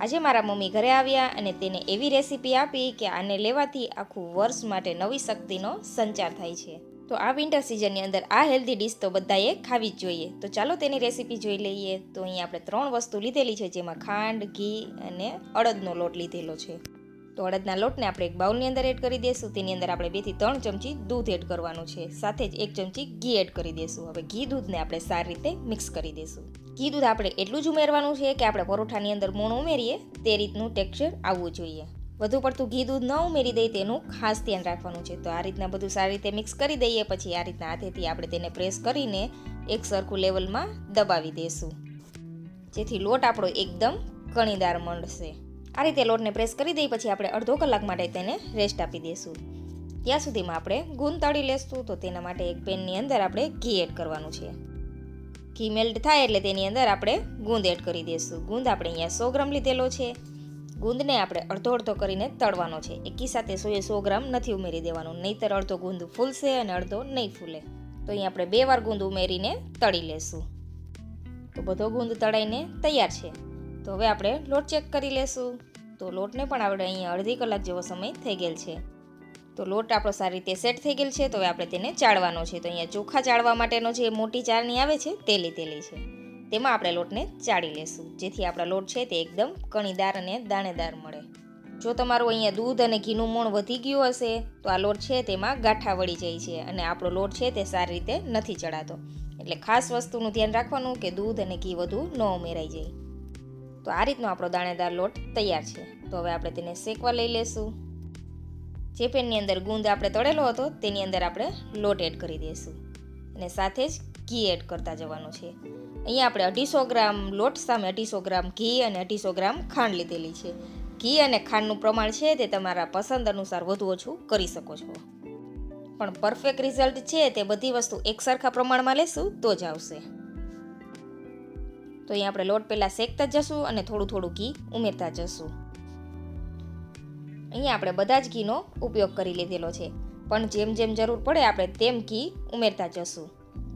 આજે મારા મમ્મી ઘરે આવ્યા અને તેને એવી રેસીપી આપી કે આને લેવાથી આખું વર્ષ માટે નવી શક્તિનો સંચાર થાય છે. તો આ વિન્ટર સિઝનની અંદર આ હેલ્ધી ડીશ તો બધાએ ખાવી જ જોઈએ. તો ચાલો તેની રેસીપી જોઈ લઈએ. તો અહીંયા આપણે ત્રણ વસ્તુ લીધેલી છે, જેમાં ખાંડ, ઘી અને અડદનો લોટ લીધેલો છે. તો અડદના લોટને આપણે એક બાઉલની અંદર એડ કરી દઈશું. તેની અંદર આપણે બેથી ત્રણ ચમચી દૂધ એડ કરવાનું છે. સાથે જ એક ચમચી ઘી એડ કરી દઈશું. હવે ઘી દૂધને આપણે સારી રીતે મિક્સ કરી દઈશું. ઘી દૂધ આપણે એટલું જ ઉમેરવાનું છે કે આપણે પરોઠાની અંદર મોણ ઉમેરીએ, તે રીતનું ટેક્સચર આવવું જોઈએ. વધુ પડતું ઘી દૂધ ન ઉમેરી દઈએ તેનું ખાસ ધ્યાન રાખવાનું છે. તો આ રીતના બધું સારી રીતે મિક્સ કરી દઈએ, પછી આ રીતના હાથેથી આપણે તેને પ્રેસ કરીને એક સરખું લેવલમાં દબાવી દઈશું. જેથી લોટ આપણો એકદમ કણીદાર મળશે આ રીતે લોટને પ્રેસ કરી દઈ પછી આપણે અડધો કલાક માટે તેને રેસ્ટ આપી દઈશું. ત્યાં સુધીમાં આપણે ગુંદ તળી લેશું, તો તેના માટે એક પેનની અંદર આપણે ઘી એડ કરવાનું છે. ઘી મેલ્ટ થાય એટલે તેની અંદર આપણે ગુંદ એડ કરી દઈશું. ગુંદ આપણે અહીંયા સો ગ્રામ લીધેલો છે. ગુંદને આપણે અડધો અડધો કરીને તળવાનો છે. એકી સાથે સો એ સો ગ્રામ નથી ઉમેરી દેવાનું. નહીંતર અડધો ગુંદ ફૂલશે અને અડધો નહીં ફૂલે. તો અહીંયા આપણે બે વાર ગુંદ ઉમેરીને તળી લેશું. તો બધો ગુંદ તળાઈને તૈયાર છે. તો હવે આપણે લોટ ચેક કરી લેશું. તો લોટને પણ આપણે અહીંયા અડધી કલાક જેવો સમય થઈ ગયેલ છે. તો લોટ આપણો સારી રીતે સેટ થઈ ગયેલ છે, તો હવે આપણે તેને ચાળવાનો છે. તો અહીંયા ચોખા ચાળવા માટેનો જે મોટી ચાળણી આવે છે, તે લીધેલી છે. તેમાં આપણે લોટને ચાળી લેશું. જેથી આપણા લોટ છે તે એકદમ કણીદાર અને દાણેદાર મળે. જો તમારું અહીંયા દૂધ અને ઘીનું મોણ વધી ગયું હશે, તો આ લોટ છે તેમાં ગાંઠા વળી જાય છે અને આપણો લોટ છે તે સારી રીતે નથી ચડાતો. એટલે ખાસ વસ્તુનું ધ્યાન રાખવાનું કે દૂધ અને ઘી વધુ ન ઉમેરાઈ જાય. તો આ રીતનો આપણો દાણેદાર લોટ તૈયાર છે. તો હવે આપણે તેને શેકવા લઈ લેશું. જે પેનની અંદર ગુંદ આપણે તળેલો હતો, તેની અંદર આપણે લોટ એડ કરી દઈશું. અને સાથે જ ઘી એડ કરતા જવાનું છે. અહીંયા આપણે અઢીસો ગ્રામ લોટ સામે અઢીસો ગ્રામ ઘી અને અઢીસો ગ્રામ ખાંડ લીધેલી છે. ઘી અને ખાંડનું પ્રમાણ છે તે તમારા પસંદ અનુસાર વધુ ઓછું કરી શકો છો. પણ પરફેક્ટ રિઝલ્ટ છે તે બધી વસ્તુ એક સરખા પ્રમાણમાં લેશું તો જ આવશે. તો અહીંયા આપણે લોટ પહેલાં શેકતા જશું અને થોડું થોડું ઘી ઉમેરતા જશું. અહીંયા આપણે બધા જ ઘીનો ઉપયોગ કરી લીધેલો છે. પણ જેમ જેમ જરૂર પડે આપણે તેમ ઘી ઉમેરતા જશું.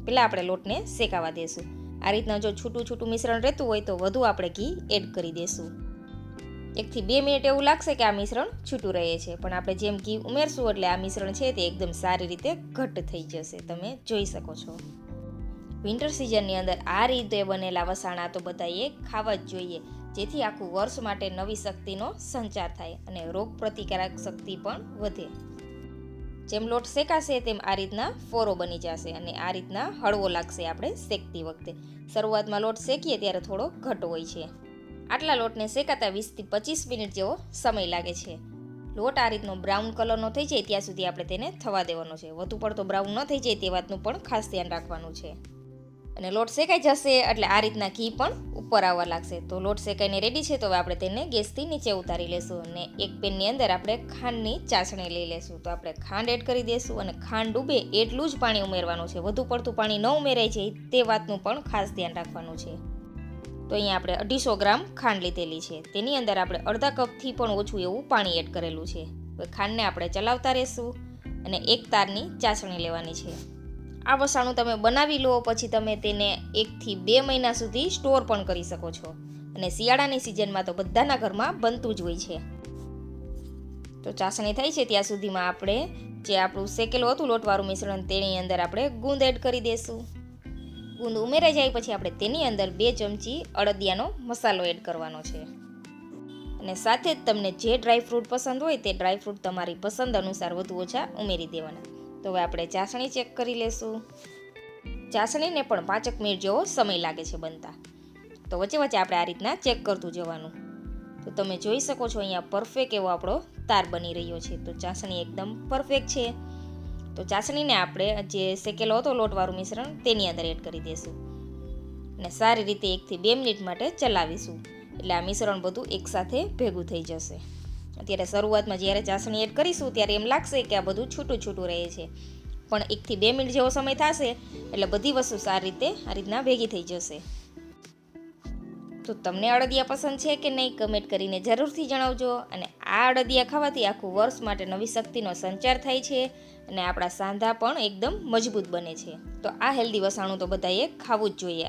પહેલાં આપણે લોટને શેકાવા દેશું. આ રીતના જો છૂટું છૂટું મિશ્રણ રહેતું હોય તો વધુ આપણે ઘી એડ કરી દેશું. એકથી બે મિનિટ એવું લાગશે કે આ મિશ્રણ છૂટું રહે છે, પણ આપણે જેમ ઘી ઉમેરશું એટલે આ મિશ્રણ છે તે એકદમ સારી રીતે ઘટ્ટ થઈ જશે. તમે જોઈ શકો છો. વિન્ટર સિઝનની અંદર આ રીતે બનેલા વસાણા તો બધાએ ખાવા જ જોઈએ, જેથી આખું વર્ષ માટે નવી શક્તિનો સંચાર થાય અને રોગ પ્રતિકારક શક્તિ પણ વધે. જેમ લોટ શેકાશે, તેમ આ રીતના ફોરો બની જશે અને આ રીતના હળવો લાગશે આપણે શેકતી વખતે. શરૂઆતમાં લોટ શેકીએ ત્યારે થોડો ઘટ હોય છે. આટલા લોટને શેકાતા વીસથી પચીસ મિનિટ જેવો સમય લાગે છે. લોટ આ રીતનો બ્રાઉન કલરનો થઈ જાય, ત્યાં સુધી આપણે તેને થવા દેવાનો છે. વધુ પડતો બ્રાઉન ન થઈ જાય તે વાતનું પણ ખાસ ધ્યાન રાખવાનું છે. અને લોટ શેકાઈ જશે, એટલે આ રીતના ઘી પણ ઉપર આવવા લાગશે. તો લોટ શેકાઈને રેડી છે, તો હવે આપણે તેને ગેસથી નીચે ઉતારી લેશું અને એક પેનની અંદર આપણે ખાંડની ચાસણી લઈ લેશું. તો આપણે ખાંડ એડ કરી દઈશું અને ખાંડ ડૂબે એટલું જ પાણી ઉમેરવાનું છે. વધુ પડતું પાણી ન ઉમેરાય છે, તે વાતનું પણ ખાસ ધ્યાન રાખવાનું છે. તો અહીંયા આપણે અઢીસો ગ્રામ ખાંડ લીધેલી છે. તેની અંદર આપણે અડધા કપથી પણ ઓછું એવું પાણી એડ કરેલું છે. હવે ખાંડને આપણે ચલાવતા રહેશું અને એક તારની ચાસણી લેવાની છે. આ વસાણું તમે બનાવી લો, પછી તમે તેને એકથી બે મહિના સુધી સ્ટોર પણ કરી શકો છો. અને શિયાળાની સિઝનમાં તો બધાના ઘરમાં બનતું જ હોય છે. તો ચાસણી થઈ છે ત્યાં સુધીમાં આપણે જે આપણું શેકેલું હતું લોટવાળું મિશ્રણ તેની અંદર આપણે ગુંદ એડ કરી દઈશું ગુંદ ઉમેરાઈ જાય પછી આપણે તેની અંદર બે ચમચી અડદિયાનો મસાલો એડ કરવાનો છે. અને સાથે જ તમને જે ડ્રાયફ્રૂટ પસંદ હોય તે ડ્રાયફ્રૂટ તમારી પસંદ અનુસાર વધુ ઓછા ઉમેરી દેવાના. તો હવે આપણે ચાસણી ચેક કરી લેશું. ચાસણીને પણ પાંચક મિનિટ જેવો સમય લાગે છે બનતા. તો વચ્ચે વચ્ચે આપણે આ રીતના ચેક કરતું જવાનું. તો તમે જોઈ શકો છો અહીંયા પરફેક્ટ એવો આપણો તાર બની રહ્યો છે. તો ચાસણી એકદમ પરફેક્ટ છે. તો ચાસણીને આપણે જે શેકેલો હતો લોટવાળું મિશ્રણ તેની અંદર એડ કરી દઈશું અને સારી રીતે એકથી બે મિનિટ માટે ચલાવીશું. એટલે આ મિશ્રણ બધું એકસાથે ભેગું થઈ જશે. અત્યારે શરૂઆતમાં જ્યારે ચાસણી એડ કરીશું, ત્યારે એમ લાગશે કે આ બધું છૂટું છૂટું રહે છે. પણ એકથી બે મિનિટ જેવો સમય થશે, એટલે બધી વસ્તુ સારી રીતે આ રીતના ભેગી થઈ જશે. તો તમને અડદિયા પસંદ છે કે નહીં કમેન્ટ કરીને જરૂરથી જણાવજો. અને આ અડદિયા ખાવાથી આખું વર્ષ માટે નવી શક્તિનો સંચાર થાય છે અને આપણા સાંધા પણ એકદમ મજબૂત બને છે. તો આ હેલ્ધી વસાણું તો બધાએ ખાવું જ જોઈએ.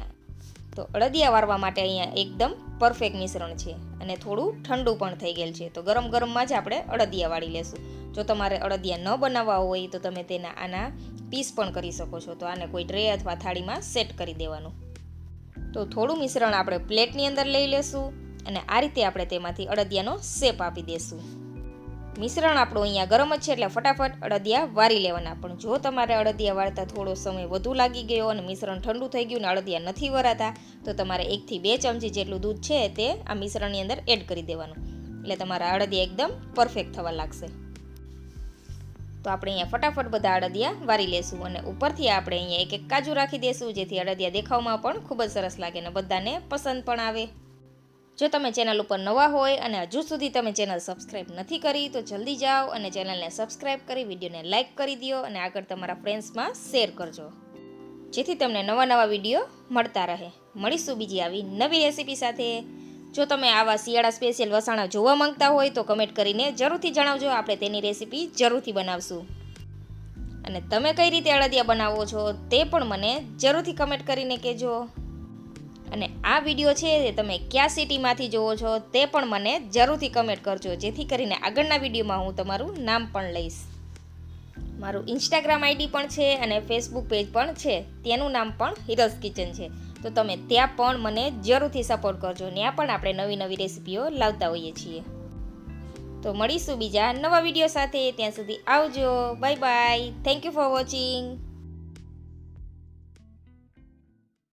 તો અડદિયા વાળવા માટે અહીંયા એકદમ પરફેક્ટ મિશ્રણ છે અને થોડું ઠંડુ પણ થઈ ગયેલ છે. તો ગરમ ગરમમાં જ આપણે અડદિયા વાળી લેશું. જો તમારે અડદિયા ન બનાવવા હોય તો તમે તેના આના પીસ પણ કરી શકો છો. તો આને કોઈ ટ્રે અથવા થાળીમાં સેટ કરી દેવાનું. તો થોડું મિશ્રણ આપણે પ્લેટની અંદર લઈ લેશું અને આ રીતે આપણે તેમાંથી અડદિયાનો શેપ આપી દેશું. મિશ્રણ આપણું અહીંયા ગરમ જ છે એટલે ફટાફટ અડદિયા વારી લેવાના. પણ જો તમારે અડદિયા વાળતા થોડો સમય વધુ લાગી ગયો અને મિશ્રણ ઠંડુ થઈ ગયું ને અડદિયા નથી વરાતા, તો તમારે એકથી બે ચમચી જેટલું દૂધ છે તે આ મિશ્રણની અંદર એડ કરી દેવાનું. એટલે તમારા અડદિયા એકદમ પરફેક્ટ થવા લાગશે. તો આપણે અહીંયા ફટાફટ બધા અડદિયા વારી લેશું અને ઉપરથી આપણે અહીંયા એક એક કાજુ રાખી દેશું, જેથી અડદિયા દેખાવમાં પણ ખૂબ જ સરસ લાગે અને બધાને પસંદ પણ આવે. જો તમે ચેનલ ઉપર નવા હોય અને હજુ સુધી તમે ચેનલ સબસ્ક્રાઈબ નથી કરી, તો જલ્દી જાઓ અને ચેનલને સબસ્ક્રાઈબ કરી વિડીયોને લાઇક કરી દો અને આગળ તમારા ફ્રેન્ડ્સમાં શેર કરજો. જેથી તમને નવા નવા વીડિયો મળતા રહે. મળીશું બીજી આવી નવી રેસીપી સાથે. જો તમે આવા શિયાળા સ્પેશિયલ વસાણા જોવા માંગતા હોય, તો કમેન્ટ કરીને જરૂરથી જણાવજો. આપણે તેની રેસીપી જરૂરથી બનાવશું. અને તમે કઈ રીતે અળદિયા બનાવો છો તે પણ મને જરૂરથી કમેન્ટ કરીને કહેજો. અને આ વીડિયો છે એ તમે કયા સિટીમાંથી જોવો છો તે પણ મને જરૂરથી કમેન્ટ કરજો. જેથી કરીને આગળના વિડીયોમાં હું તમારું નામ પણ લઈશ. મારું ઇન્સ્ટાગ્રામ આઈડી પણ છે અને ફેસબુક પેજ પણ છે. તેનું નામ પણ હિરસ કિચન છે. તો તમે ત્યાં પણ મને જરૂરથી સપોર્ટ કરજો ત્યાં પણ આપણે નવી નવી રેસીપીઓ લાવતા હોઈએ છીએ. તો મળીશું બીજા નવા વીડિયો સાથે. ત્યાં સુધી આવજો. Bye bye thank you for watching